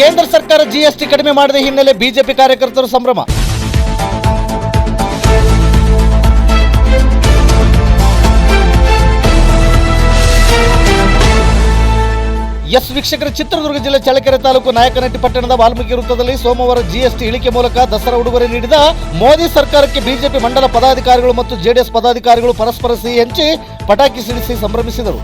ಕೇಂದ್ರ ಸರ್ಕಾರ ಜಿಎಸ್ಟಿ ಕಡಿಮೆ ಮಾಡಿದ ಹಿನ್ನೆಲೆ ಬಿಜೆಪಿ ಕಾರ್ಯಕರ್ತರು ಸಂಭ್ರಮ. ಎಸ್ ವೀಕ್ಷಕರ ಚಿತ್ರದುರ್ಗ ಜಿಲ್ಲೆ ಚಳ್ಳಕೆರೆ ತಾಲೂಕು ನಾಯಕನಟ್ಟಿ ಪಟ್ಟಣದ ವಾಲ್ಮೀಕಿ ವೃತ್ತದಲ್ಲಿ ಸೋಮವಾರ ಜಿಎಸ್ಟಿ ಇಳಿಕೆ ಮೂಲಕ ದಸರಾ ಉಡುಗೊರೆ ನೀಡಿದ ಮೋದಿ ಸರ್ಕಾರಕ್ಕೆ ಬಿಜೆಪಿ ಮಂಡಲ ಪದಾಧಿಕಾರಿಗಳು ಮತ್ತು ಜೆಡಿಎಸ್ ಪದಾಧಿಕಾರಿಗಳು ಪರಸ್ಪರ ಸಿಹಿ ಹಂಚಿ ಪಟಾಕಿ ಸಿಡಿಸಿ ಸಂಭ್ರಮಿಸಿದರು.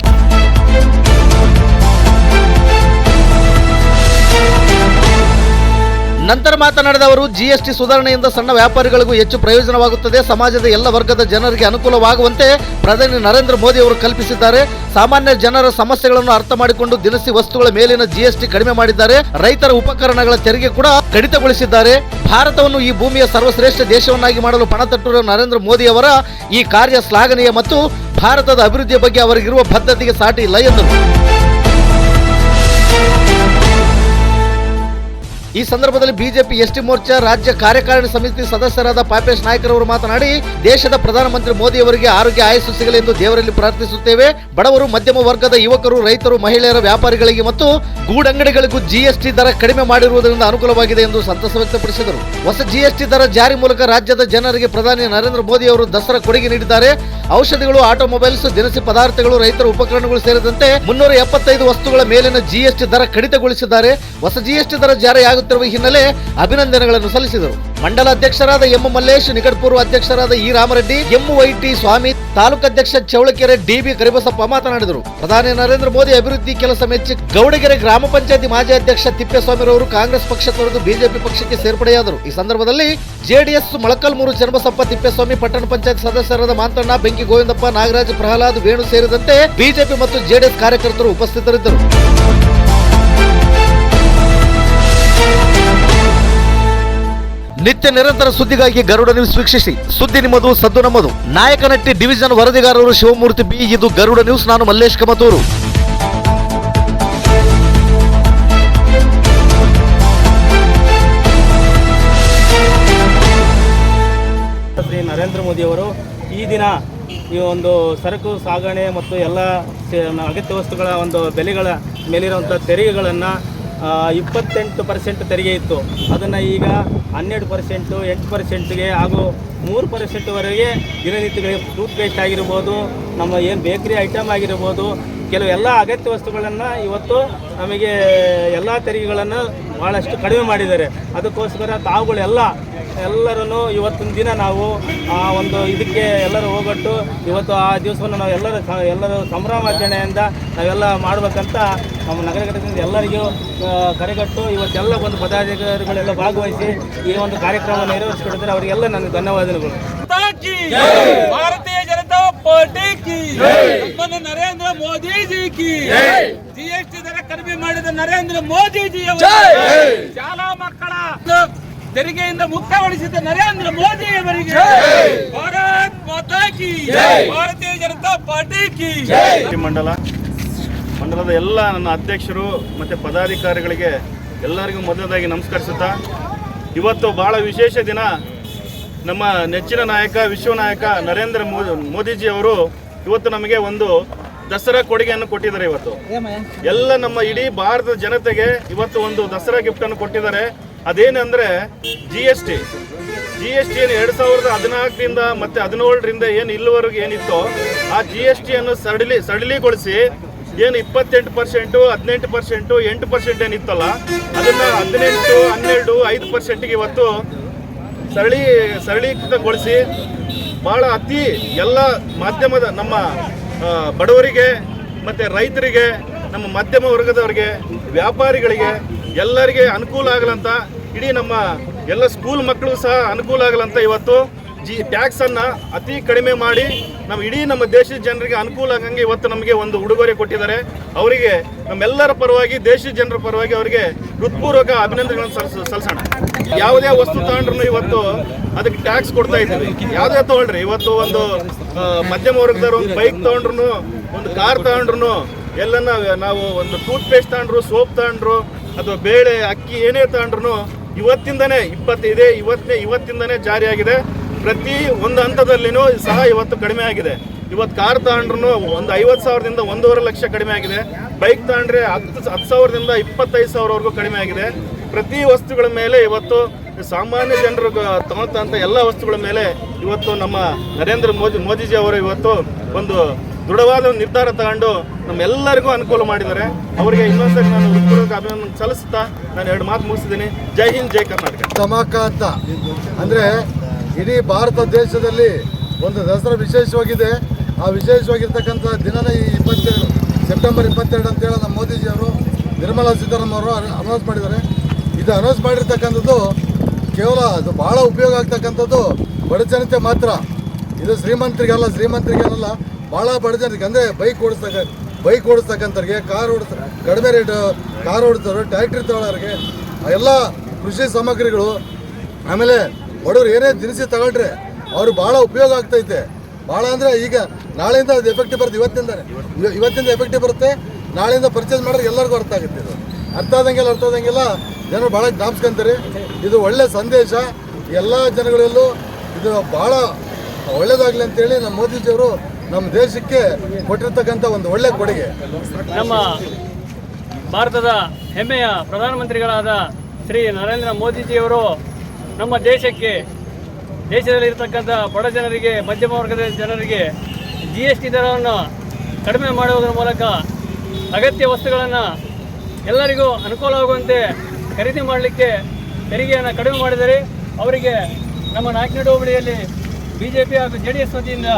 ನಂತರ ಮಾತನಾಡಿದ ಅವರು ಜಿಎಸ್ಟಿ ಸುಧಾರಣೆಯಿಂದ ಸಣ್ಣ ವ್ಯಾಪಾರಿಗಳಿಗೂ ಹೆಚ್ಚು ಪ್ರಯೋಜನವಾಗುತ್ತದೆ. ಸಮಾಜದ ಎಲ್ಲ ವರ್ಗದ ಜನರಿಗೆ ಅನುಕೂಲವಾಗುವಂತೆ ಪ್ರಧಾನಿ ನರೇಂದ್ರ ಮೋದಿ ಅವರು ಕಲ್ಪಿಸಿದ್ದಾರೆ. ಸಾಮಾನ್ಯ ಜನರ ಸಮಸ್ಯೆಗಳನ್ನು ಅರ್ಥ ಮಾಡಿಕೊಂಡು ದಿನಸಿ ವಸ್ತುಗಳ ಮೇಲಿನ ಜಿಎಸ್ಟಿ ಕಡಿಮೆ ಮಾಡಿದ್ದಾರೆ. ರೈತರ ಉಪಕರಣಗಳ ತೆರಿಗೆ ಕೂಡ ಕಡಿತಗೊಳಿಸಿದ್ದಾರೆ. ಭಾರತವನ್ನು ಈ ಭೂಮಿಯ ಸರ್ವಶ್ರೇಷ್ಠ ದೇಶವನ್ನಾಗಿ ಮಾಡಲು ಪಣತಟ್ಟಿರುವ ನರೇಂದ್ರ ಮೋದಿ ಅವರ ಈ ಕಾರ್ಯ ಶ್ಲಾಘನೀಯ ಮತ್ತು ಭಾರತದ ಅಭಿವೃದ್ಧಿಯ ಬಗ್ಗೆ ಅವರಿಗಿರುವ ಬದ್ಧತೆಗೆ ಸಾಟಿ ಇಲ್ಲ ಎಂದರು. ಈ ಸಂದರ್ಭದಲ್ಲಿ ಬಿಜೆಪಿ ಎಸ್ಟಿ ಮೋರ್ಚಾ ರಾಜ್ಯ ಕಾರ್ಯಕಾರಿಣಿ ಸಮಿತಿ ಸದಸ್ಯರಾದ ಪಾಪೇಶ್ ನಾಯ್ಕರವರು ಮಾತನಾಡಿ, ದೇಶದ ಪ್ರಧಾನಮಂತ್ರಿ ಮೋದಿ ಅವರಿಗೆ ಆರೋಗ್ಯ ಆಯಸ್ಸು ಸಿಗಲಿ ಎಂದು ದೇವರಲ್ಲಿ ಪ್ರಾರ್ಥಿಸುತ್ತೇವೆ. ಬಡವರು, ಮಧ್ಯಮ ವರ್ಗದ ಯುವಕರು, ರೈತರು, ಮಹಿಳೆಯರ ವ್ಯಾಪಾರಿಗಳಿಗೆ ಮತ್ತು ಗೂಡಂಗಡಿಗಳಿಗೂ ಜಿಎಸ್ಟಿ ದರ ಕಡಿಮೆ ಮಾಡಿರುವುದರಿಂದ ಅನುಕೂಲವಾಗಿದೆ ಎಂದು ಸಂತಸ ವ್ಯಕ್ತಪಡಿಸಿದರು. ಹೊಸ ಜಿಎಸ್ಟಿ ದರ ಜಾರಿ ಮೂಲಕ ರಾಜ್ಯದ ಜನರಿಗೆ ಪ್ರಧಾನಿ ನರೇಂದ್ರ ಮೋದಿ ಅವರು ದಸರಾ ಕೊಡುಗೆ ನೀಡಿದ್ದಾರೆ. ಔಷಧಿಗಳು, ಆಟೋಮೊಬೈಲ್ಸ್, ದಿನಸಿ ಪದಾರ್ಥಗಳು, ರೈತರ ಉಪಕರಣಗಳು ಸೇರಿದಂತೆ ಮುನ್ನೂರ ಎಪ್ಪತ್ತೈದು ವಸ್ತುಗಳ ಮೇಲಿನ ಜಿಎಸ್ಟಿ ದರ ಕಡಿತಗೊಳಿಸಿದ್ದಾರೆ. ಹೊಸ ಜಿಎಸ್ಟಿ ದರ ಜಾರಿಯಾಗುತ್ತಿರುವ ಹಿನ್ನೆಲೆ ಅಭಿನಂದನೆಗಳನ್ನು ಸಲ್ಲಿಸಿದರು. ಮಂಡಲ ಅಧ್ಯಕ್ಷರಾದ ಎಂ ಮಲ್ಲೇಶ್ ನಿಕಟಪೂರ್ವ ಅಧ್ಯಕ್ಷರಾದ E Ramareddy, M Y T Swamy, taluk ಅಧ್ಯಕ್ಷ ಚೌಳಕೆರೆ ಡಿಬಿ ಕರಿಬಸಪ್ಪ ಮಾತನಾಡಿದರು. ಪ್ರಧಾನಿ ನರೇಂದ್ರ ಮೋದಿ ಅಭಿವೃದ್ಧಿ ಕೆಲಸ ಮೆಚ್ಚಿ ಗೌಡಗೆರೆ ಗ್ರಾಮ ಪಂಚಾಯತಿ ಮಾಜಿ ಅಧ್ಯಕ್ಷ ತಿಪ್ಪೇಸ್ವಾಮಿರವರು ಕಾಂಗ್ರೆಸ್ ಪಕ್ಷ ತೊರೆದು ಬಿಜೆಪಿ ಪಕ್ಷಕ್ಕೆ ಸೇರ್ಪಡೆಯಾದರು. ಈ ಸಂದರ್ಭದಲ್ಲಿ ಜೆಡಿಎಸ್ ಮೊಳಕಲ್ಮೂರು ಚನ್ನಬಸಪ್ಪ ತಿಪ್ಪೇಸ್ವಾಮಿ ಪಟ್ಟಣ ಪಂಚಾಯತ್ ಸದಸ್ಯರಾದ ಮಾಂತಣ್ಣ, ಬೆಂಕಿ ಗೋವಿಂದಪ್ಪ, ನಾಗರಾಜ್ ಪ್ರಹ್ಲಾದ್, ವೇಣು ಸೇರಿದಂತೆ ಬಿಜೆಪಿ ಮತ್ತು ಜೆಡಿಎಸ್ ಕಾರ್ಯಕರ್ತರು ಉಪಸ್ಥಿತರಿದ್ದರು. ನಿತ್ಯ ನಿರಂತರ ಸುದ್ದಿಗಾಗಿ ಗರುಡ ನ್ಯೂಸ್ ವೀಕ್ಷಿಸಿ. ಸುದ್ದಿ ನಿಮ್ಮದು, ಸದ್ದು ನಮ್ಮದು. ನಾಯಕನಟ್ಟಿ ಡಿವಿಷನ್ ವರದಿಗಾರರು ಶಿವಮೂರ್ತಿ ಬಿ. ಇದು ಗರುಡ ನ್ಯೂಸ್. ನಾನು ಮಲ್ಲೇಶ್ ಕಮತೂರು. ಶ್ರೀ ನರೇಂದ್ರ ಮೋದಿಯವರು ಈ ದಿನ ಈ ಒಂದು ಸರಕು, ಸಾಗಣೆ ಮತ್ತು ಎಲ್ಲ ಅಗತ್ಯ ವಸ್ತುಗಳ ಒಂದು ಬೆಲೆಗಳ ಮೇಲಿರುವಂಥ ತೆರಿಗೆಗಳನ್ನು ಇಪ್ಪತ್ತೆಂಟು ಪರ್ಸೆಂಟ್ ತೆರಿಗೆ ಇತ್ತು. ಅದನ್ನು ಈಗ ಹನ್ನೆರಡು ಪರ್ಸೆಂಟು ಎಂಟು ಪರ್ಸೆಂಟ್ಗೆ ಹಾಗೂ ಮೂರು ಪರ್ಸೆಂಟ್ವರೆಗೆ ದಿನನಿತ್ಯಗಳಿಗೆ ಟೂತ್ ಪೇಸ್ಟ್ ಆಗಿರ್ಬೋದು, ನಮ್ಮ ಏನು ಬೇಕರಿ ಐಟಮ್ ಆಗಿರ್ಬೋದು, ಕೆಲವು ಎಲ್ಲ ಅಗತ್ಯ ವಸ್ತುಗಳನ್ನು ಇವತ್ತು ನಮಗೆ ಎಲ್ಲ ತೆರಿಗೆಗಳನ್ನು ಭಾಳಷ್ಟು ಕಡಿಮೆ ಮಾಡಿದ್ದಾರೆ. ಅದಕ್ಕೋಸ್ಕರ ತಾವುಗಳೆಲ್ಲ ಎಲ್ಲರೂ ಇವತ್ತಿನ ದಿನ ನಾವು ಆ ಒಂದು ಇದಕ್ಕೆ ಎಲ್ಲರೂ ಹೋಗೊಟ್ಟು ಇವತ್ತು ಆ ದಿವಸವನ್ನು ನಾವು ಎಲ್ಲರೂ ಎಲ್ಲರೂ ಸಂಭ್ರಮಾಚರಣೆಯಿಂದ ನಾವೆಲ್ಲ ಮಾಡಬೇಕಂತ ನಮ್ಮ ನಗರ ಘಟಕದಿಂದ ಎಲ್ಲರಿಗೂ ಕರೆಗಟ್ಟು. ಇವತ್ತೆಲ್ಲ ಒಂದು ಪದಾಧಿಕಾರಿಗಳೆಲ್ಲ ಭಾಗವಹಿಸಿ ಈ ಒಂದು ಕಾರ್ಯಕ್ರಮವನ್ನು ನೆರವೇರಿಸಿಕೊಡಿದ್ರೆ ಅವರಿಗೆಲ್ಲ ನನಗೆ ಧನ್ಯವಾದಗಳು. ಭಾರತೀಯ ಜನತಾ ಪಾರ್ಟಿ ಕಿ. ನರೇಂದ್ರ ಮೋದಿಜಿ ಕಿ. ಜಿಎಸ್ಟಿ ದರ ಕಡಿಮೆ ಮಾಡಿದ ನರೇಂದ್ರ ಮೋದಿಜಿ ಶಾಲಾ ಮಕ್ಕಳ ತೆರಿಗೆಯಿಂದ ಮುಕ್ತಗೊಳಿಸಿದ ನರೇಂದ್ರ ಮೋದಿ ಅವರಿಗೆ ಭಾರತ್ ಮಾತಾ ಕಿ ಭಾರತೀಯ ಜನತಾ ಪಾರ್ಟಿ ಕಿ ಮಂಡಲ ಮಂಡಲದ ಎಲ್ಲ ನನ್ನ ಅಧ್ಯಕ್ಷರು ಮತ್ತು ಪದಾಧಿಕಾರಿಗಳಿಗೆ ಎಲ್ಲರಿಗೂ ಮೊದಲದಾಗಿ ನಮಸ್ಕರಿಸುತ್ತಾ ಇವತ್ತು ಬಹಳ ವಿಶೇಷ ದಿನ. ನಮ್ಮ ನೆಚ್ಚಿನ ನಾಯಕ ವಿಶ್ವ ನಾಯಕ ನರೇಂದ್ರ ಮೋದಿ ಮೋದಿಜಿ ಅವರು ಇವತ್ತು ನಮಗೆ ಒಂದು ದಸರಾ ಕೊಡುಗೆಯನ್ನು ಕೊಟ್ಟಿದ್ದಾರೆ ಇವತ್ತು. ಎಲ್ಲ ನಮ್ಮ ಇಡೀ ಭಾರತದ ಜನತೆಗೆ ಇವತ್ತು ಒಂದು ದಸರಾ ಗಿಫ್ಟನ್ನು ಕೊಟ್ಟಿದ್ದಾರೆ. ಅದೇನೆಂದರೆ G S T G S T ಏನು ಎರಡು ಸಾವಿರದ ಹದಿನಾಲ್ಕರಿಂದ ಮತ್ತು ಹದಿನೇಳರಿಂದ ಏನು ಇಲ್ಲಿವರೆಗೂ ಏನಿತ್ತು, ಆ ಜಿ ಎಸ್ ಟಿಯನ್ನು ಸಡಿಲಿ, ಸಡಿಲಿಗೊಳಿಸಿ ಏನು ಇಪ್ಪತ್ತೆಂಟು ಪರ್ಸೆಂಟು, ಹದಿನೆಂಟು ಪರ್ಸೆಂಟು, ಎಂಟು ಪರ್ಸೆಂಟ್ ಏನಿತ್ತಲ್ಲ, ಅದನ್ನು ಹದಿನೆಂಟು, ಹನ್ನೆರಡು, ಐದು ಪರ್ಸೆಂಟಿಗೆ ಇವತ್ತು ಸರಳಿ, ಸರಳೀಕೃತಗೊಳಿಸಿ ಭಾಳ ಅತಿ ಎಲ್ಲ ಮಾಧ್ಯಮದ ನಮ್ಮ ಬಡವರಿಗೆ ಮತ್ತು ರೈತರಿಗೆ, ನಮ್ಮ ಮಧ್ಯಮ ವರ್ಗದವರಿಗೆ, ವ್ಯಾಪಾರಿಗಳಿಗೆ ಎಲ್ಲರಿಗೆ ಅನುಕೂಲ ಆಗಲಂತ ಇಡೀ ನಮ್ಮ ಎಲ್ಲ ಸ್ಕೂಲ್ ಮಕ್ಕಳು ಸಹ ಅನುಕೂಲ ಆಗಲಂತ ಇವತ್ತು ಜಿ ಟ್ಯಾಕ್ಸನ್ನು ಅತಿ ಕಡಿಮೆ ಮಾಡಿ ನಮ್ಮ ಇಡೀ ನಮ್ಮ ದೇಶದ ಜನರಿಗೆ ಅನುಕೂಲ ಆಗಂಗೆ ಇವತ್ತು ನಮಗೆ ಒಂದು ಉಡುಗೊರೆ ಕೊಟ್ಟಿದ್ದಾರೆ. ಅವರಿಗೆ ನಮ್ಮೆಲ್ಲರ ಪರವಾಗಿ, ದೇಶದ ಜನರ ಪರವಾಗಿ ಅವರಿಗೆ ಹೃತ್ಪೂರ್ವಕ ಅಭಿನಂದನೆಗಳನ್ನು ಸಲ್ಲಿಸ ಸಲ್ಲಿಸೋಣ ಯಾವುದೇ ವಸ್ತು ತಗೊಂಡ್ರು ಇವತ್ತು ಅದಕ್ಕೆ ಟ್ಯಾಕ್ಸ್ ಕೊಡ್ತಾ ಇದ್ದೀವಿ. ಯಾವುದೇ ತಗೊಳ್ರಿ ಇವತ್ತು ಒಂದು ಮಧ್ಯಮ ವರ್ಗದವ್ರು ಒಂದು ಬೈಕ್ ತಗೊಂಡ್ರು ಒಂದು ಕಾರ್ ತಗೊಂಡ್ರು ಎಲ್ಲನ್ನ ನಾವು ಒಂದು ಟೂತ್ ಪೇಸ್ಟ್ ತಗೊಂಡ್ರು ಸೋಪ್ ತಗೊಂಡ್ರು, ಅಥವಾ ಬೇಳೆ, ಅಕ್ಕಿ ಏನೇ ತಗೊಂಡ್ರು ಇವತ್ತಿಂದನೇ ಇಪ್ಪತ್ತಿದೆ ಇವತ್ತೇ ಇವತ್ತಿಂದನೇ ಜಾರಿಯಾಗಿದೆ. ಪ್ರತಿ ಒಂದು ಹಂತದಲ್ಲಿನೂ ಸಹ ಇವತ್ತು ಕಡಿಮೆ ಆಗಿದೆ. ಇವತ್ತು ಕಾರ್ ತಗೊಂಡ್ರು ಒಂದು ಐವತ್ತು ಸಾವಿರದಿಂದ ಒಂದೂವರೆ ಲಕ್ಷ ಕಡಿಮೆ ಆಗಿದೆ. ಬೈಕ್ ತಗೊಂಡ್ರೆ ಹತ್ತು ಹತ್ತು ಸಾವಿರದಿಂದ ಇಪ್ಪತ್ತೈದು ಸಾವಿರವರೆಗೂ ಕಡಿಮೆ ಆಗಿದೆ. ಪ್ರತಿ ವಸ್ತುಗಳ ಮೇಲೆ ಇವತ್ತು ಸಾಮಾನ್ಯ ಜನರು ತಗೊಳ್ತಂಥ ಎಲ್ಲ ವಸ್ತುಗಳ ಮೇಲೆ ಇವತ್ತು ನಮ್ಮ ನರೇಂದ್ರ ಮೋದಿ, ಮೋದಿಜಿ ಅವರು ಇವತ್ತು ಒಂದು ದೃಢವಾದ ಒಂದು ನಿರ್ಧಾರ ತಗೊಂಡು ನಮ್ಮೆಲ್ಲರಿಗೂ ಅನುಕೂಲ ಮಾಡಿದ್ದಾರೆ. ಅವರಿಗೆ ಇನ್ನೊಂದ್ಸರಿ ನಾನು ಹೃತ್ಪೂರ್ವಕ ಅಭಿನಂದನೆ ಸಲ್ಲಿಸ್ತಾ ನಾನು ಎರಡು ಮಾತು ಮುಗಿಸಿದ್ದೀನಿ ಜೈ ಹಿಂದ್, ಜೈ ಕರ್ನಾಟಕ. ಧಮಾಕ ಅಂತ. ಅಂದರೆ ಇಡೀ ಭಾರತ ದೇಶದಲ್ಲಿ ಒಂದು ದಸರಾ ವಿಶೇಷವಾಗಿದೆ. ಆ ವಿಶೇಷವಾಗಿರ್ತಕ್ಕಂಥ ದಿನನೇ ಈ ಇಪ್ಪತ್ತೆರಡು ಸೆಪ್ಟೆಂಬರ್ ಇಪ್ಪತ್ತೆರಡು ಅಂತೇಳಿ ನಮ್ಮ ಮೋದಿಜಿ ಅವರು, ನಿರ್ಮಲಾ ಸೀತಾರಾಮನ್ ಅವರು ಅನೌನ್ಸ್ ಮಾಡಿದ್ದಾರೆ. ಇದು ಅನೌನ್ಸ್ ಮಾಡಿರ್ತಕ್ಕಂಥದ್ದು ಕೇವಲ ಅದು ಭಾಳ ಉಪಯೋಗ ಆಗ್ತಕ್ಕಂಥದ್ದು ಬಡ ಜನತೆ ಮಾತ್ರ. ಇದು ಶ್ರೀಮಂತರಿಗೆಲ್ಲ ಶ್ರೀಮಂತರಿಗೆಲ್ಲ. ಭಾಳ ಬಡ ಜನರಿಗೆ ಅಂದರೆ ಬೈಕ್ ಓಡಿಸ್ತಕ್ಕ ಬೈಕ್ ಓಡಿಸ್ತಕ್ಕಂಥವ್ರಿಗೆ ಕಾರ್ ಓಡಿಸ, ಕಡಿಮೆ ರೇಟ್ ಕಾರ್ ಓಡಿಸೋರು ಟ್ಯಾಕ್ಟ್ರಿ ತಗೊಳ್ಳೋರಿಗೆ ಎಲ್ಲ ಕೃಷಿ ಸಾಮಗ್ರಿಗಳು, ಆಮೇಲೆ ಬಡವರು ಏನೇ ದಿನಸಿ ತಗೊಂಡ್ರೆ ಅವ್ರು ಭಾಳ ಉಪಯೋಗ ಆಗ್ತೈತೆ. ಭಾಳ ಅಂದರೆ ಈಗ ನಾಳೆಯಿಂದ ಅದು ಎಫೆಕ್ಟಿವ್ ಬರುತ್ತೆ ಇವತ್ತಿಂದ ಇವ- ಇವತ್ತಿಂದ ಎಫೆಕ್ಟಿವ್ ಬರುತ್ತೆ, ನಾಳೆಯಿಂದ ಪರ್ಚೇಸ್ ಮಾಡಿದ್ರೆ ಎಲ್ಲರಿಗೂ ಅರ್ಥ ಆಗುತ್ತೆ ಇದು. ಅರ್ಥ ಆದಂಗೆಲ್ಲ ಅರ್ಥ ಆದಂಗೆಲ್ಲ ಜನರು ಭಾಳ ಜ್ಞಾಪಿಸ್ಕೊಂತಾರೆ. ಇದು ಒಳ್ಳೆ ಸಂದೇಶ, ಎಲ್ಲ ಜನಗಳಲ್ಲೂ ಇದು ಭಾಳ ಒಳ್ಳೇದಾಗಲಿ ಅಂತೇಳಿ ನಮ್ಮ ಮೋದಿಜಿಯವರು ನಮ್ಮ ದೇಶಕ್ಕೆ ಕೊಟ್ಟಿರ್ತಕ್ಕಂಥ ಒಂದು ಒಳ್ಳೆ ಕೊಡುಗೆ. ನಮ್ಮ ಭಾರತದ ಹೆಮ್ಮೆಯ ಪ್ರಧಾನಮಂತ್ರಿಗಳಾದ ಶ್ರೀ ನರೇಂದ್ರ ಮೋದಿಜಿಯವರು ನಮ್ಮ ದೇಶಕ್ಕೆ, ದೇಶದಲ್ಲಿರ್ತಕ್ಕಂಥ ಬಡ ಜನರಿಗೆ, ಮಧ್ಯಮ ವರ್ಗದ ಜನರಿಗೆ ಜಿ ಎಸ್ ಟಿ ದರವನ್ನು ಕಡಿಮೆ ಮಾಡುವುದರ ಮೂಲಕ ಅಗತ್ಯ ವಸ್ತುಗಳನ್ನು ಎಲ್ಲರಿಗೂ ಅನುಕೂಲವಾಗುವಂತೆ ಖರೀದಿ ಮಾಡಲಿಕ್ಕೆ ತೆರಿಗೆಯನ್ನು ಕಡಿಮೆ ಮಾಡಿದರೆ ಅವರಿಗೆ ನಮ್ಮ ನಾಯಕನಡು ಹೋಬಳಿಯಲ್ಲಿ ಬಿ ಜೆ ಪಿ ಹಾಗೂ ಜೆ ಡಿ ಎಸ್ ವತಿಯಿಂದ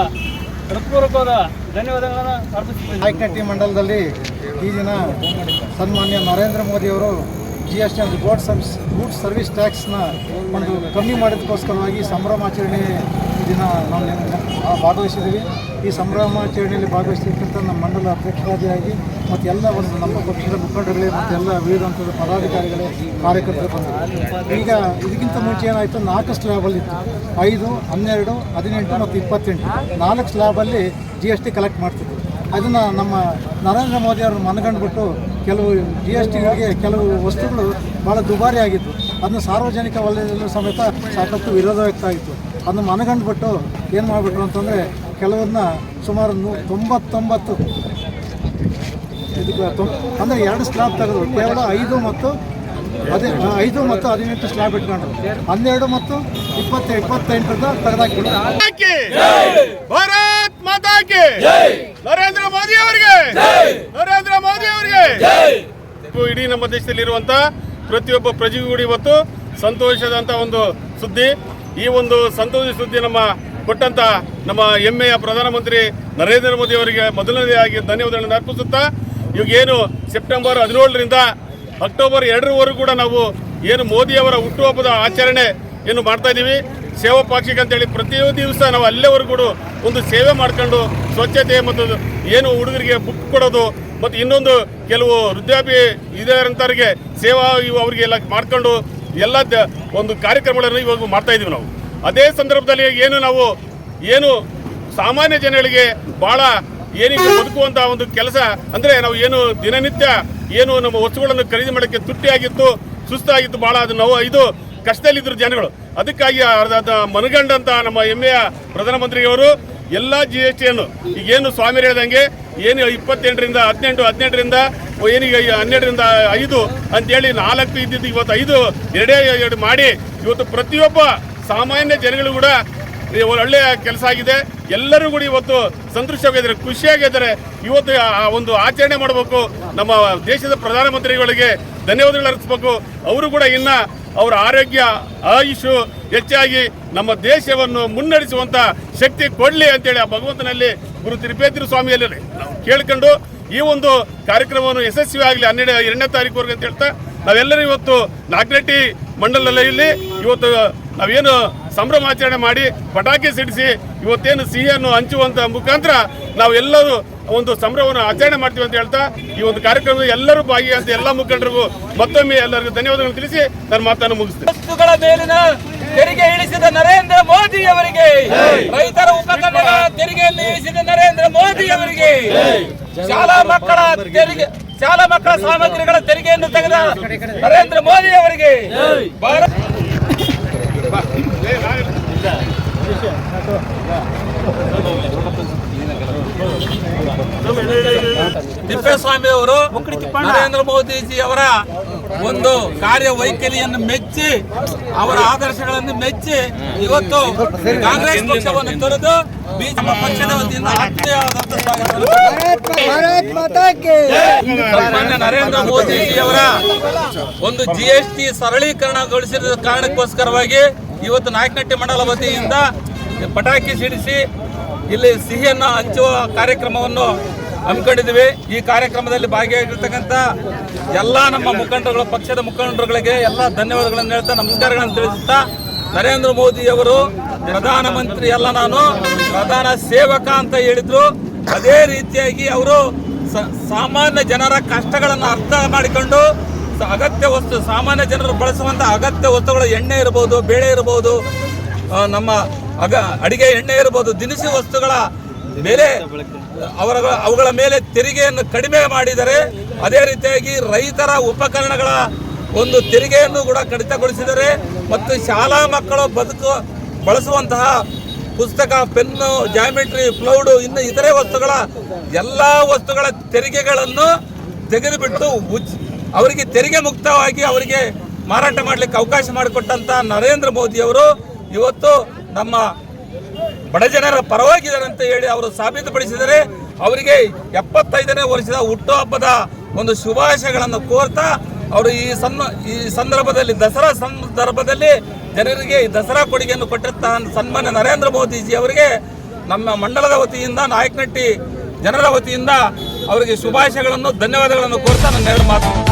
ಹೃತ್ಪೂರ್ವಕವಾದ ಧನ್ಯವಾದಗಳನ್ನು ಅರ್ಪಿಸುತ್ತೇನೆ ಮಂಡಲದಲ್ಲಿ ಈ ದಿನ ಸನ್ಮಾನ್ಯ ನರೇಂದ್ರ ಮೋದಿಯವರು ಜಿ ಎಸ್ ಟಿ ಅಂದರೆ ಗೋಡ್ ಸರ್ವಿಸ್ ಗೂಡ್ ಸರ್ವಿಸ್ ಟ್ಯಾಕ್ಸ್ನ ಒಂದು ಕಮ್ಮಿ ಮಾಡಿದಕ್ಕೋಸ್ಕರವಾಗಿ ಸಂಭ್ರಮಾಚರಣೆ ಈ ದಿನ ನಾವು ಭಾಗವಹಿಸಿದ್ದೀವಿ. ಈ ಸಂಭ್ರಮಾಚರಣೆಯಲ್ಲಿ ಭಾಗವಹಿಸಿರ್ತಕ್ಕಂಥ ನಮ್ಮ ಮಂಡಲ ಅಧ್ಯಕ್ಷರಾದಿಯಾಗಿ ಮತ್ತು ಎಲ್ಲ ಒಂದು ನಮ್ಮ ಪಕ್ಷದ ಮುಖಂಡರುಗಳೇ ಮತ್ತು ಎಲ್ಲ ವಿವಿಧ ಹಂತದ ಪದಾಧಿಕಾರಿಗಳೇ, ಕಾರ್ಯಕರ್ತರು ಬಂದರು ಈಗ ಇದಕ್ಕಿಂತ ಮುಂಚೆ ಏನಾಯಿತು? ನಾಲ್ಕು ಸ್ಲ್ಯಾಬಲ್ಲಿ ಇತ್ತು. ಐದು, ಹನ್ನೆರಡು, ಹದಿನೆಂಟು ಮತ್ತು ಇಪ್ಪತ್ತೆಂಟು. ನಾಲ್ಕು ಸ್ಲ್ಯಾಬಲ್ಲಿ ಜಿ ಎಸ್ ಟಿ ಕಲೆಕ್ಟ್ ಮಾಡ್ತಿದ್ರು. ಅದನ್ನು ನಮ್ಮ ನರೇಂದ್ರ ಮೋದಿ ಅವರು ಮನಗಂಡ್ಬಿಟ್ಟು ಕೆಲವು ಜಿ ಎಸ್ ಟಿಗಳಿಗೆ ಕೆಲವು ವಸ್ತುಗಳು ಭಾಳ ದುಬಾರಿ ಆಗಿತ್ತು ಅದನ್ನು ಸಾರ್ವಜನಿಕ ವಲಯದಲ್ಲೂ ಸಮೇತ ಸಾಕಷ್ಟು ವಿರೋಧ ವ್ಯಕ್ತ ಆಗಿತ್ತು ಅದನ್ನು ಮನಗಂಡ್ಬಿಟ್ಟು ಏನು ಮಾಡಿಬಿಟ್ರು ಅಂತಂದರೆ ಕೆಲವನ್ನ ಸುಮಾರು ನೂ ತೊಂಬತ್ತೊಂಬತ್ತು ಇದಕ್ಕೆ ಅಂದರೆ ಎರಡು ಸ್ಲ್ಯಾಬ್ ತೆಗೆದು ಕೇವಲ ಐದು ಮತ್ತು ಅದೇ ಐದು ಮತ್ತು ಹದಿನೆಂಟು ಸ್ಲ್ಯಾಬ್ ಇಟ್ಕೊಂಡ್ರು. ಹನ್ನೆರಡು ಮತ್ತು ಇಪ್ಪತ್ತು ಇಪ್ಪತ್ತೆಂಟರಿಂದ ತೆಗೆದಾಕಿ ಭಾರತ್ ನರೇಂದ್ರ ಮೋದಿ ಅವರಿಗೆ! ನರೇಂದ್ರ ಮೋದಿ ಅವರಿಗೆ! ಇಡೀ ನಮ್ಮ ದೇಶದಲ್ಲಿ ಇರುವಂತ ಪ್ರತಿಯೊಬ್ಬ ಪ್ರಜೆಗೂ ಇವತ್ತು ಸಂತೋಷದಂತ ಒಂದು ಸುದ್ದಿ. ಈ ಒಂದು ಸಂತೋಷ ಸುದ್ದಿ ನಮ್ಮ ಕೊಟ್ಟಂತ ನಮ್ಮ ಹೆಮ್ಮೆಯ ಪ್ರಧಾನಮಂತ್ರಿ ನರೇಂದ್ರ ಮೋದಿ ಅವರಿಗೆ ಮೊದಲನೇದಾಗಿ ಧನ್ಯವಾದಗಳನ್ನು ಅರ್ಪಿಸುತ್ತಾ, ಇವಾಗ ಏನು ಸೆಪ್ಟೆಂಬರ್ ಹದಿನೇಳರಿಂದ ಅಕ್ಟೋಬರ್ ಎರಡರವರೆಗೂ ಕೂಡ ನಾವು ಏನು ಮೋದಿಯವರ ಹುಟ್ಟುಹಬ್ಬದ ಆಚರಣೆ ಏನು ಮಾಡ್ತಾ ಇದ್ದೀವಿ. ಸೇವಾ ಪಾಕ್ಷಿಕ ಅಂತೇಳಿ ಪ್ರತಿ ದಿವಸ ನಾವು ಅಲ್ಲೇವರೆಗೂ ಒಂದು ಸೇವೆ ಮಾಡ್ಕೊಂಡು ಸ್ವಚ್ಛತೆ ಮತ್ತು ಏನು ಹುಡುಗರಿಗೆ ಬುಕ್ ಕೊಡೋದು ಮತ್ತು ಇನ್ನೊಂದು ಕೆಲವು ವೃದ್ಧಾಪಿ ಇದಂಥವ್ರಿಗೆ ಸೇವಾ ಅವರಿಗೆಲ್ಲ ಮಾಡ್ಕೊಂಡು ಎಲ್ಲ ಒಂದು ಕಾರ್ಯಕ್ರಮಗಳನ್ನು ಇವಾಗ ಮಾಡ್ತಾ ಇದ್ದೀವಿ ನಾವು. ಅದೇ ಸಂದರ್ಭದಲ್ಲಿ ಏನು ನಾವು ಏನು ಸಾಮಾನ್ಯ ಜನಗಳಿಗೆ ಬಹಳ ಏನಿಗೆ ಬದುಕುವಂತಹ ಒಂದು ಕೆಲಸ ಅಂದ್ರೆ ನಾವು ಏನು ದಿನನಿತ್ಯ ಏನು ನಮ್ಮ ವಸ್ತುಗಳನ್ನು ಖರೀದಿ ಮಾಡೋಕ್ಕೆ ತುಟ್ಟಿಯಾಗಿತ್ತು, ಸುಸ್ತಾಗಿತ್ತು, ಬಹಳ ಅದು ನಾವು, ಇದು ಕಷ್ಟದಲ್ಲಿದ್ದರು ಜನಗಳು. ಅದಕ್ಕಾಗಿ ಮನಗಂಡಂತ ನಮ್ಮ ಹೆಮ್ಮೆಯ ಪ್ರಧಾನಮಂತ್ರಿಯವರು ಎಲ್ಲ ಜಿ ಎಸ್ ಟಿಯನ್ನು ಈಗೇನು ಸ್ವಾಮಿ ಹೇಳ್ದಂಗೆ ಏನು ಇಪ್ಪತ್ತೆಂಟರಿಂದ ಹದಿನೆಂಟು, ಹದಿನೆಂಟರಿಂದ ಏನೀಗ ಹನ್ನೆರಡರಿಂದ ಐದು ಅಂತೇಳಿ ನಾಲ್ಕು ಇದ್ದಿದ್ದು ಇವತ್ತು ಐದು, ಎರಡೇ ಎರಡು ಮಾಡಿ. ಇವತ್ತು ಪ್ರತಿಯೊಬ್ಬ ಸಾಮಾನ್ಯ ಜನಗಳು ಕೂಡ ಒಳ್ಳೆಯ ಕೆಲಸ ಆಗಿದೆ. ಎಲ್ಲರೂ ಕೂಡ ಇವತ್ತು ಸಂತೃಷ್ಟವಾಗಿದ್ದಾರೆ ಖುಷಿಯಾಗಿದ್ದಾರೆ. ಇವತ್ತು ಆ ಒಂದು ಆಚರಣೆ ಮಾಡಬೇಕು. ನಮ್ಮ ದೇಶದ ಪ್ರಧಾನಮಂತ್ರಿಗಳಿಗೆ ಧನ್ಯವಾದಗಳು ಅರ್ಪಿಸಬೇಕು. ಅವರು ಕೂಡ ಇನ್ನ ಅವರ ಆರೋಗ್ಯ, ಆಯುಷು ಹೆಚ್ಚಾಗಿ ನಮ್ಮ ದೇಶವನ್ನು ಮುನ್ನಡೆಸುವಂತ ಶಕ್ತಿ ಕೊಡಲಿ ಅಂತೇಳಿ ಆ ಭಗವಂತನಲ್ಲಿ ಗುರು ತಿರುಪೇತಿ ಸ್ವಾಮಿಯಲ್ಲಿ ನಾವು ಕೇಳ್ಕೊಂಡು ಈ ಒಂದು ಕಾರ್ಯಕ್ರಮವನ್ನು ಯಶಸ್ವಿ ಆಗಲಿ ಹನ್ನೆರಡು, ಎರಡನೇ ತಾರೀಕುವರೆಗೆ ಅಂತ ಹೇಳ್ತಾ ನಾವೆಲ್ಲರೂ ಇವತ್ತು ನಾಗನಟ್ಟಿ ಮಂಡಲದಲ್ಲಿ ಇವತ್ತು ನಾವೇನು ಸಂಭ್ರಮಾಚರಣೆ ಮಾಡಿ ಪಟಾಕಿ ಸಿಡಿಸಿ ಇವತ್ತೇನು ಸಿಹಿಯನ್ನು ಹಂಚುವಂತ ಮುಖಾಂತರ ನಾವೆಲ್ಲರೂ ಒಂದು ಸಂಭ್ರಮವನ್ನು ಆಚರಣೆ ಮಾಡ್ತೀವಿ ಅಂತ ಹೇಳ್ತಾ ಈ ಒಂದು ಕಾರ್ಯಕ್ರಮದಲ್ಲಿ ಎಲ್ಲರೂ ಭಾಗಿಯಾದಂತ ಎಲ್ಲ ಮುಖಂಡರಿಗೂ ಮತ್ತೊಮ್ಮೆ ಎಲ್ಲರಿಗೂ ಧನ್ಯವಾದಗಳನ್ನು ತಿಳಿಸಿ ನನ್ನ ಮಾತನ್ನು ಮುಗಿಸ್ತೇನೆ. ವಸ್ತುಗಳ ಮೇಲಿನ ತೆರಿಗೆ ಇಳಿಸಿದ ನರೇಂದ್ರ ಮೋದಿ ಅವರಿಗೆ, ರೈತರ ಉಪಕರಣಗಳ ತೆರಿಗೆಯನ್ನು ಇಳಿಸಿದ ನರೇಂದ್ರ ಮೋದಿ ಅವರಿಗೆ, ಶಾಲಾ ಮಕ್ಕಳ ತೆರಿಗೆ, ಶಾಲಾ ಮಕ್ಕಳ ಸಾಮಗ್ರಿಗಳ ತೆರಿಗೆಯನ್ನು ತೆಗೆದ ನರೇಂದ್ರ ಮೋದಿ ಅವರಿಗೆ ತಿಪ್ಪೇಸ್ವಾಮಿ ಅವರು ನರೇಂದ್ರ ಮೋದಿಜಿ ಅವರ ಒಂದು ಕಾರ್ಯವೈಖರಿಯನ್ನು ಮೆಚ್ಚಿ ಅವರ ಆದರ್ಶಗಳನ್ನು ಮೆಚ್ಚಿ ಇವತ್ತು ಕಾಂಗ್ರೆಸ್ ಪಕ್ಷವನ್ನು ತೊರೆದು ಬಿಜೆಪಿ ಪಕ್ಷದ ವತಿಯಿಂದ ಆತ್ಮೀಯವಾದಂತ ಪ್ರಧಾನ ನರೇಂದ್ರ ಮೋದಿ ಅವರ ಒಂದು ಜಿ ಎಸ್ ಟಿ ಸರಳೀಕರಣಗೊಳಿಸಿದ ಕಾರಣಕ್ಕೋಸ್ಕರವಾಗಿ ಇವತ್ತು ನಾಯಕನಟ್ಟಿ ಮಂಡಲ ವತಿಯಿಂದ ಪಟಾಕಿ ಸಿಡಿಸಿ ಇಲ್ಲಿ ಸಿಹಿಯನ್ನು ಹಂಚುವ ಕಾರ್ಯಕ್ರಮವನ್ನು ಹಮ್ಮಿಕೊಂಡಿದ್ದೀವಿ. ಈ ಕಾರ್ಯಕ್ರಮದಲ್ಲಿ ಭಾಗಿಯಾಗಿರ್ತಕ್ಕಂಥ ಎಲ್ಲ ನಮ್ಮ ಮುಖಂಡರುಗಳು, ಪಕ್ಷದ ಮುಖಂಡರುಗಳಿಗೆ ಎಲ್ಲ ಧನ್ಯವಾದಗಳನ್ನು ಹೇಳ್ತಾ ನಮಸ್ಕಾರಗಳನ್ನು ತಿಳಿಸುತ್ತಾ ನರೇಂದ್ರ ಮೋದಿ ಅವರು ಪ್ರಧಾನಮಂತ್ರಿ ಎಲ್ಲ ನಾನು, ಪ್ರಧಾನ ಸೇವಕ ಅಂತ ಹೇಳಿದ್ರು. ಅದೇ ರೀತಿಯಾಗಿ ಅವರು ಸಾಮಾನ್ಯ ಜನರ ಕಷ್ಟಗಳನ್ನು ಅರ್ಥ ಮಾಡಿಕೊಂಡು ಅಗತ್ಯ ವಸ್ತು, ಸಾಮಾನ್ಯ ಜನರು ಬಳಸುವಂಥ ಅಗತ್ಯ ವಸ್ತುಗಳು ಎಣ್ಣೆ ಇರಬಹುದು ಬೇಳೆ ಇರಬಹುದು ನಮ್ಮ ಅಗ, ಅಡಿಗೆ ಎಣ್ಣೆ ಇರಬಹುದು ದಿನಸಿ ವಸ್ತುಗಳ ಮೇಲೆ ಅವರ ಅವುಗಳ ಮೇಲೆ ತೆರಿಗೆಯನ್ನು ಕಡಿಮೆ ಮಾಡಿದರೆ ಅದೇ ರೀತಿಯಾಗಿ ರೈತರ ಉಪಕರಣಗಳ ಒಂದು ತೆರಿಗೆಯನ್ನು ಕೂಡ ಕಡಿತಗೊಳಿಸಿದರೆ ಮತ್ತು ಶಾಲಾ ಮಕ್ಕಳು ಬದುಕು ಬಳಸುವಂತಹ ಪುಸ್ತಕ, ಪೆನ್ನು, ಜಾಮಿಟ್ರಿ ಫ್ಲೌಡು ಇನ್ನು ಇತರೆ ವಸ್ತುಗಳ ಎಲ್ಲ ವಸ್ತುಗಳ ತೆರಿಗೆಗಳನ್ನು ತೆಗೆದುಬಿಟ್ಟು ಅವರಿಗೆ ತೆರಿಗೆ ಮುಕ್ತವಾಗಿ ಅವರಿಗೆ ಮಾರಾಟ ಮಾಡಲಿಕ್ಕೆ ಅವಕಾಶ ಮಾಡಿಕೊಟ್ಟಂತ ನರೇಂದ್ರ ಮೋದಿಯವರು ಇವತ್ತು ನಮ್ಮ ಬಡ ಜನರ ಪರವಾಗಿದ್ದಾರೆ ಅಂತ ಹೇಳಿ ಅವರು ಸಾಬೀತುಪಡಿಸಿದರೆ ಅವರಿಗೆ ಎಪ್ಪತ್ತೈದನೇ ವರ್ಷದ ಹುಟ್ಟುಹಬ್ಬದ ಒಂದು ಶುಭಾಶಯಗಳನ್ನು ಕೋರ್ತಾ ಅವರು ಈ ಸನ್ನ ಈ ಸಂದರ್ಭದಲ್ಲಿ ದಸರಾ ಸಂದರ್ಭದಲ್ಲಿ ಜನರಿಗೆ ಈ ದಸರಾ ಕೊಡುಗೆಯನ್ನು ಕೊಟ್ಟಿರ್ತ ಸನ್ಮಾನ್ಯ ನರೇಂದ್ರ ಮೋದಿಜಿ ಅವರಿಗೆ ನಮ್ಮ ಮಂಡಲದ ವತಿಯಿಂದ, ನಾಯಕನಟ್ಟಿ ಜನರ ವತಿಯಿಂದ ಅವರಿಗೆ ಶುಭಾಶಯಗಳನ್ನು, ಧನ್ಯವಾದಗಳನ್ನು ಕೋರ್ತಾ ನನ್ನ ಎರಡು ಮಾತು.